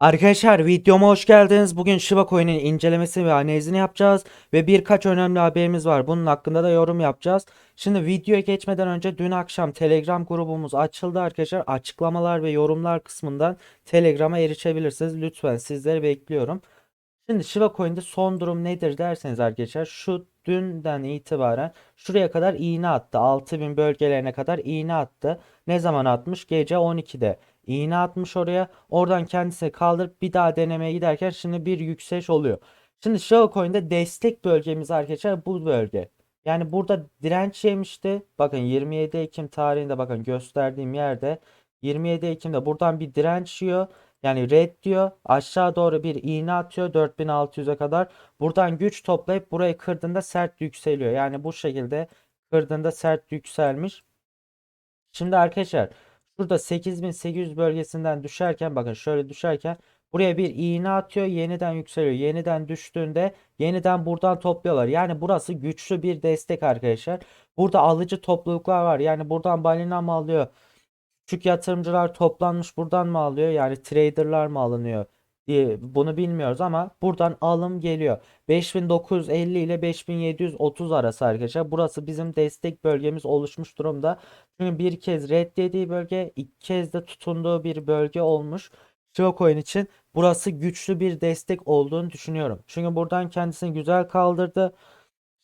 Arkadaşlar videoma hoş geldiniz. Bugün Shiba Coin'in incelemesi ve analizini yapacağız ve birkaç önemli haberimiz var. Bunun hakkında da yorum yapacağız. Şimdi videoya geçmeden önce dün akşam Telegram grubumuz açıldı arkadaşlar. Açıklamalar ve yorumlar kısmından Telegram'a erişebilirsiniz. Lütfen sizleri bekliyorum. Şimdi Shiba Coin'de son durum nedir derseniz arkadaşlar şu dünden itibaren şuraya kadar iğne attı. 6000 bölgelerine kadar iğne attı. Ne zaman atmış? Gece 12'de. İğne atmış oraya. Oradan kendisini kaldırıp bir daha denemeye giderken şimdi bir yükseliş oluyor. Şimdi Shiba Coin'de destek bölgemiz arkadaşlar bu bölge. Yani burada direnç yemişti. Bakın 27 Ekim tarihinde bakın gösterdiğim yerde 27 Ekim'de buradan bir direnç yiyor. Yani red diyor. Aşağı doğru bir iğne atıyor 4600'e kadar. Buradan güç toplayıp burayı kırdığında sert yükseliyor. Yani bu şekilde kırdığında sert yükselmiş. Şimdi arkadaşlar şurada 8800 bölgesinden düşerken bakın şöyle düşerken buraya bir iğne atıyor yeniden yükseliyor. Yeniden düştüğünde yeniden buradan topluyorlar. Yani burası güçlü bir destek arkadaşlar. Burada alıcı topluluklar var. Yani buradan balina mı alıyor? Küçük yatırımcılar toplanmış buradan mı alıyor? Yani traderlar mı alınıyor diye bunu bilmiyoruz ama buradan alım geliyor. 5950 ile 5730 arası arkadaşlar. Burası bizim destek bölgemiz oluşmuş durumda. Çünkü bir kez reddediği bölge, iki kez de tutunduğu bir bölge olmuş. Shibcoin için burası güçlü bir destek olduğunu düşünüyorum. Çünkü buradan kendisini güzel kaldırdı.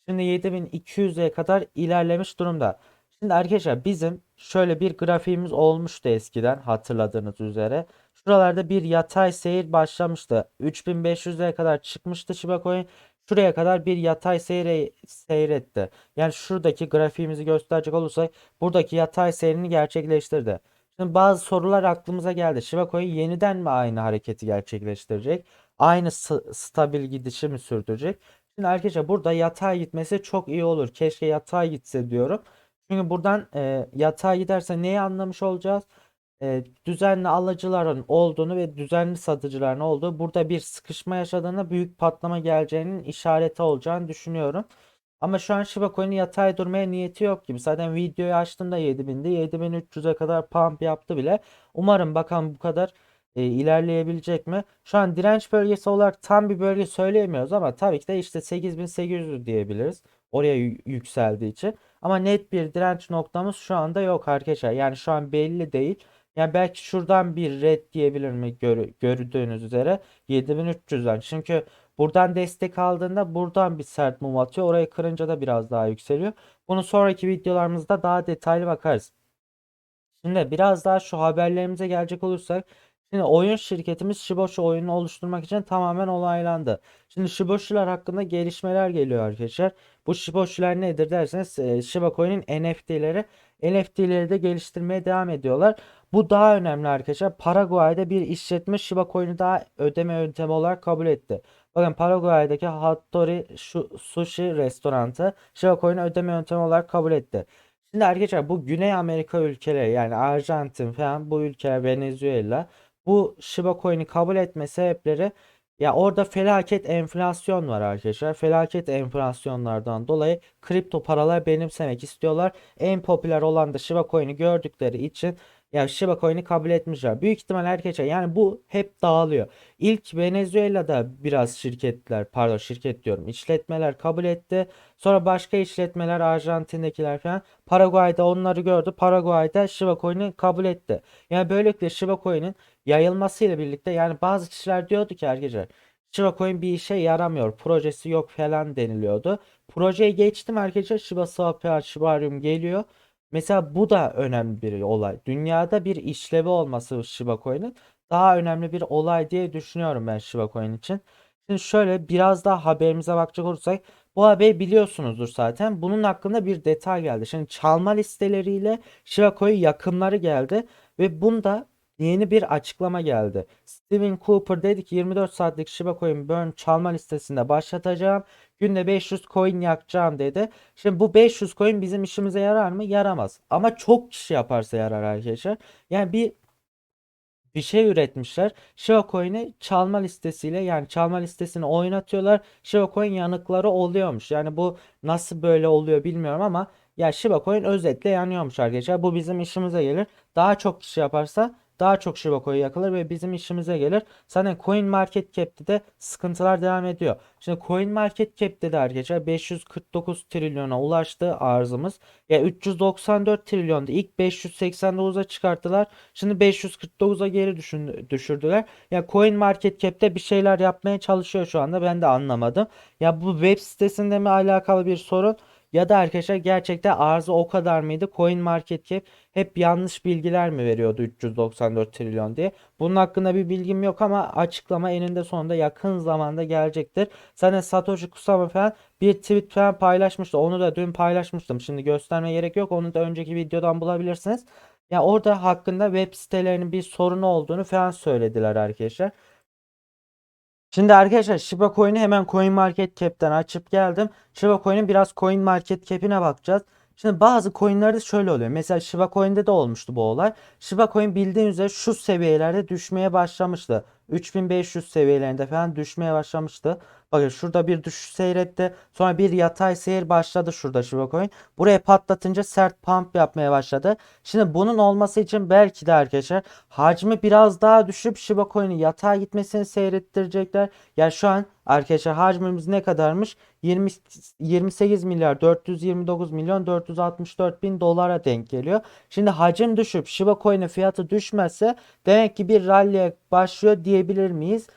Şimdi 7200'e kadar ilerlemiş durumda. Şimdi arkadaşlar bizim şöyle bir grafiğimiz olmuştu eskiden hatırladığınız üzere. Şuralarda bir yatay seyir başlamıştı. 3500'e kadar çıkmıştı Shiba Coin. Şuraya kadar bir yatay seyre, seyretti. Yani şuradaki grafiğimizi gösterecek olursak buradaki yatay seyrini gerçekleştirdi. Şimdi bazı sorular aklımıza geldi. Shiba Coin yeniden mi aynı hareketi gerçekleştirecek? Aynı st- stabil gidişi mi sürdürecek? Şimdi arkadaşlar burada yatay gitmesi çok iyi olur. Keşke yatay gitse diyorum. Çünkü buradan e, yatay giderse neyi anlamış olacağız? E, düzenli alıcıların olduğunu ve düzenli satıcıların olduğu burada bir sıkışma yaşadığında büyük patlama geleceğinin işareti olacağını düşünüyorum. Ama şu an Shiba Coin'in yatay durmaya niyeti yok gibi. Zaten videoyu açtığımda 7000'de 7300'e kadar pump yaptı bile. Umarım bakalım bu kadar e, ilerleyebilecek mi? Şu an direnç bölgesi olarak tam bir bölge söyleyemiyoruz ama tabii ki de işte 8800 diyebiliriz. Oraya yü- yükseldiği için. Ama net bir direnç noktamız şu anda yok arkadaşlar. Yani şu an belli değil. Yani belki şuradan bir red diyebilir mi gör, gördüğünüz üzere 7300'den. Çünkü buradan destek aldığında buradan bir sert mum atıyor. Orayı kırınca da biraz daha yükseliyor. Bunu sonraki videolarımızda daha detaylı bakarız. Şimdi biraz daha şu haberlerimize gelecek olursak Şimdi oyun şirketimiz Shiboshi oyununu oluşturmak için tamamen onaylandı. Şimdi Shiboshi'ler hakkında gelişmeler geliyor arkadaşlar. Bu Shiboshi'ler nedir derseniz e, Shiba Coin'in NFT'leri. NFT'leri de geliştirmeye devam ediyorlar. Bu daha önemli arkadaşlar. Paraguay'da bir işletme Shiba Coin'i daha ödeme yöntemi olarak kabul etti. Bakın Paraguay'daki Hattori Sushi restoranı Shiba Coin'i ödeme yöntemi olarak kabul etti. Şimdi arkadaşlar bu Güney Amerika ülkeleri yani Arjantin falan bu ülkeler Venezuela bu Shiba Coin'i kabul etme sebepleri ya orada felaket enflasyon var arkadaşlar. Felaket enflasyonlardan dolayı kripto paralar benimsemek istiyorlar. En popüler olan da Shiba Coin'i gördükleri için ya Shiba Coin'i kabul etmişler. Büyük ihtimal herkese yani bu hep dağılıyor. İlk Venezuela'da biraz şirketler pardon şirket diyorum işletmeler kabul etti. Sonra başka işletmeler Arjantin'dekiler falan Paraguay'da onları gördü. Paraguay'da Shiba Coin'i kabul etti. Yani böylelikle Shiba Coin'in yayılmasıyla birlikte yani bazı kişiler diyordu ki arkadaşlar Shiba Coin bir işe yaramıyor. Projesi yok falan deniliyordu. Projeye geçtim arkadaşlar. Shiba Swap, Shibarium geliyor. Mesela bu da önemli bir olay. Dünyada bir işlevi olması Shiba Coin'in daha önemli bir olay diye düşünüyorum ben Shiba Coin için. Şimdi şöyle biraz daha haberimize bakacak olursak bu haberi biliyorsunuzdur zaten. Bunun hakkında bir detay geldi. Şimdi çalma listeleriyle Shiba Coin yakınları geldi ve bunda yeni bir açıklama geldi. Steven Cooper dedi ki 24 saatlik Shiba Coin Burn çalma listesinde başlatacağım. Günde 500 coin yakacağım dedi. Şimdi bu 500 coin bizim işimize yarar mı? Yaramaz. Ama çok kişi yaparsa yarar arkadaşlar. Yani bir bir şey üretmişler. Shiba Coin'i çalma listesiyle yani çalma listesini oynatıyorlar. Shiba Coin yanıkları oluyormuş. Yani bu nasıl böyle oluyor bilmiyorum ama ya Shiba Coin özetle yanıyormuş arkadaşlar. Bu bizim işimize gelir. Daha çok kişi yaparsa daha çok Shiba Coin yakılır ve bizim işimize gelir. Zaten Coin Market Cap'te de sıkıntılar devam ediyor. Şimdi Coin Market Cap'te de arkadaşlar 549 trilyona ulaştı arzımız. Ya 394 trilyonda ilk 589'a çıkarttılar. Şimdi 549'a geri düşün, düşürdüler. Ya Coin Market Cap'te bir şeyler yapmaya çalışıyor şu anda. Ben de anlamadım. Ya bu web sitesinde mi alakalı bir sorun? Ya da arkadaşlar gerçekten arzı o kadar mıydı? Coin Market Cap hep yanlış bilgiler mi veriyordu 394 trilyon diye? Bunun hakkında bir bilgim yok ama açıklama eninde sonunda yakın zamanda gelecektir. Zaten Satoshi Kusama falan bir tweet falan paylaşmıştı. Onu da dün paylaşmıştım. Şimdi göstermeye gerek yok. Onu da önceki videodan bulabilirsiniz. Ya orada hakkında web sitelerinin bir sorunu olduğunu falan söylediler arkadaşlar. Şimdi arkadaşlar Shiba Coin'i hemen Coin Market Cap'ten açıp geldim. Shiba Coin'in biraz Coin Market Cap'ine bakacağız. Şimdi bazı coinlerde şöyle oluyor. Mesela Shiba Coin'de de olmuştu bu olay. Shiba Coin bildiğiniz üzere şu seviyelerde düşmeye başlamıştı. 3500 seviyelerinde falan düşmeye başlamıştı. Bakın şurada bir düşüş seyretti. Sonra bir yatay seyir başladı şurada Shiba Coin. Buraya patlatınca sert pump yapmaya başladı. Şimdi bunun olması için belki de arkadaşlar hacmi biraz daha düşüp Shiba Coin'in yatay gitmesini seyrettirecekler. Yani şu an arkadaşlar hacmimiz ne kadarmış? 20, 28 milyar 429 milyon 464 bin dolara denk geliyor. Şimdi hacim düşüp Shiba Coin'in fiyatı düşmezse demek ki bir rally'e başlıyor diyebilir miyiz?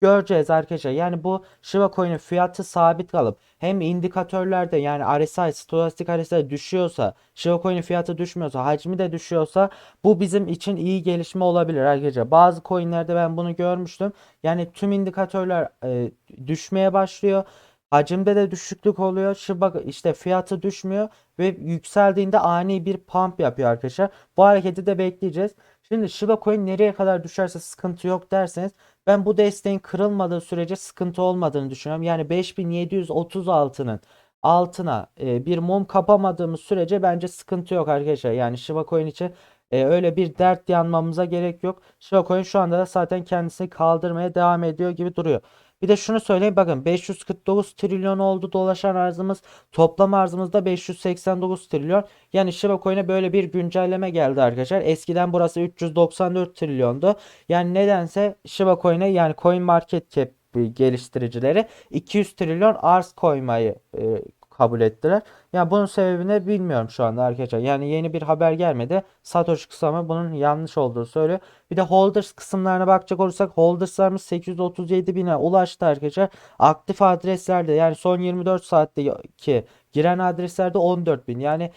Göreceğiz arkadaşlar. Yani bu Shiba Coin'in fiyatı sabit kalıp hem indikatörlerde yani RSI, stokastik RSI düşüyorsa, Shiba Coin'in fiyatı düşmüyorsa, hacmi de düşüyorsa bu bizim için iyi gelişme olabilir arkadaşlar. Bazı coinlerde ben bunu görmüştüm. Yani tüm indikatörler e, düşmeye başlıyor. Hacimde de düşüklük oluyor. Shiba işte fiyatı düşmüyor ve yükseldiğinde ani bir pump yapıyor arkadaşlar. Bu hareketi de bekleyeceğiz. Şimdi Shiba Coin nereye kadar düşerse sıkıntı yok derseniz ben bu desteğin kırılmadığı sürece sıkıntı olmadığını düşünüyorum. Yani 5736'nın altına e, bir mum kapamadığımız sürece bence sıkıntı yok arkadaşlar. Yani Shiba Coin için e, öyle bir dert yanmamıza gerek yok. Shiba Coin şu anda da zaten kendisini kaldırmaya devam ediyor gibi duruyor. Bir de şunu söyleyeyim bakın 549 trilyon oldu dolaşan arzımız. Toplam arzımızda 589 trilyon. Yani Shiba Coin'e böyle bir güncelleme geldi arkadaşlar. Eskiden burası 394 trilyondu. Yani nedense Shiba Coin'e yani Coin Market Cap geliştiricileri 200 trilyon arz koymayı e, kabul ettiler. Yani bunun sebebini bilmiyorum şu anda arkadaşlar. Yani yeni bir haber gelmedi. Satoshi Kusama bunun yanlış olduğunu söylüyor. Bir de holders kısımlarına bakacak olursak holderslarımız 837 bine ulaştı arkadaşlar. Aktif adreslerde yani son 24 saatteki giren adreslerde 14 bin. Yani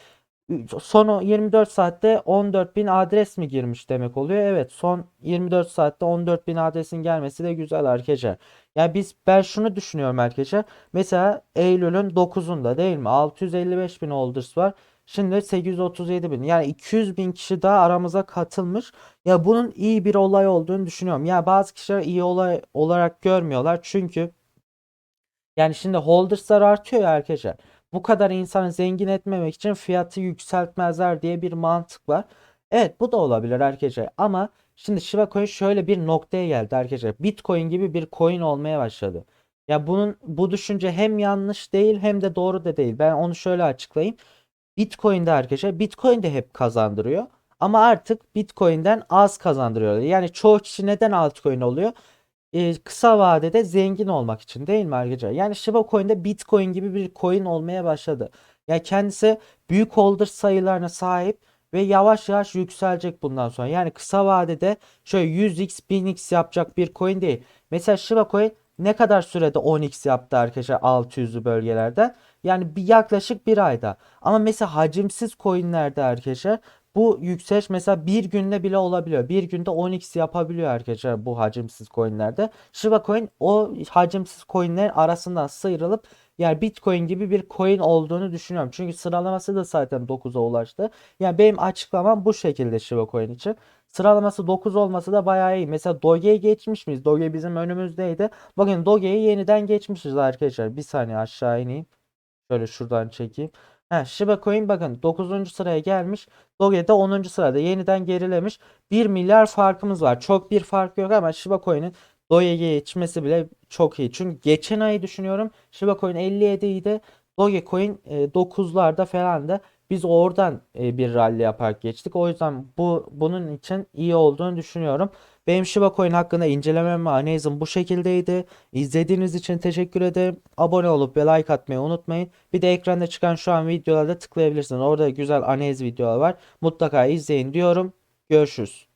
son 24 saatte 14 bin adres mi girmiş demek oluyor. Evet son 24 saatte 14 bin adresin gelmesi de güzel arkadaşlar. Yani biz ben şunu düşünüyorum arkadaşlar. Mesela Eylül'ün 9'unda değil mi? 655 bin holders var. Şimdi 837 bin. Yani 200 bin kişi daha aramıza katılmış. Ya bunun iyi bir olay olduğunu düşünüyorum. Ya bazı kişiler iyi olay olarak görmüyorlar. Çünkü yani şimdi holderslar artıyor ya arkadaşlar. Bu kadar insanı zengin etmemek için fiyatı yükseltmezler diye bir mantık var. Evet bu da olabilir arkadaşlar. Ama şimdi Shiba Coin şöyle bir noktaya geldi arkadaşlar. Bitcoin gibi bir coin olmaya başladı. Ya bunun bu düşünce hem yanlış değil hem de doğru da değil. Ben onu şöyle açıklayayım. Bitcoin'de arkadaşlar Bitcoin de hep kazandırıyor. Ama artık Bitcoin'den az kazandırıyor. Yani çoğu kişi neden altcoin oluyor? Kısa vadede zengin olmak için değil mi arkadaşlar? Yani Shiba Coin'de Bitcoin gibi bir coin olmaya başladı. Ya yani kendisi büyük holder sayılarına sahip ve yavaş yavaş yükselecek bundan sonra. Yani kısa vadede şöyle 100x 1000x yapacak bir coin değil. Mesela Shiba Coin ne kadar sürede 10x yaptı arkadaşlar 600'lü bölgelerden? Yani bir yaklaşık bir ayda. Ama mesela hacimsiz coinlerde arkadaşlar bu yükseliş mesela bir günde bile olabiliyor. Bir günde 10x yapabiliyor arkadaşlar bu hacimsiz coinlerde. Shiba Coin o hacimsiz coinlerin arasından sıyrılıp yani Bitcoin gibi bir coin olduğunu düşünüyorum. Çünkü sıralaması da zaten 9'a ulaştı. Yani benim açıklamam bu şekilde Shiba Coin için. Sıralaması 9 olması da bayağı iyi. Mesela Doge'yi geçmiş miyiz? Doge bizim önümüzdeydi. Bakın Doge'yi yeniden geçmişiz arkadaşlar. Bir saniye aşağı ineyim. Şöyle şuradan çekeyim. He, Shiba Coin bakın 9. sıraya gelmiş. Doge de 10. sırada yeniden gerilemiş. 1 milyar farkımız var. Çok bir fark yok ama Shiba Coin'in Doge'ye geçmesi bile çok iyi. Çünkü geçen ayı düşünüyorum. Shiba Coin 57 idi. Dogecoin e, 9'larda falan da Biz oradan e, bir rally yaparak geçtik. O yüzden bu bunun için iyi olduğunu düşünüyorum. Benim Shiba Coin hakkında incelemem ve analizim bu şekildeydi. İzlediğiniz için teşekkür ederim. Abone olup ve like atmayı unutmayın. Bir de ekranda çıkan şu an videolarda tıklayabilirsiniz. Orada güzel analiz videolar var. Mutlaka izleyin diyorum. Görüşürüz.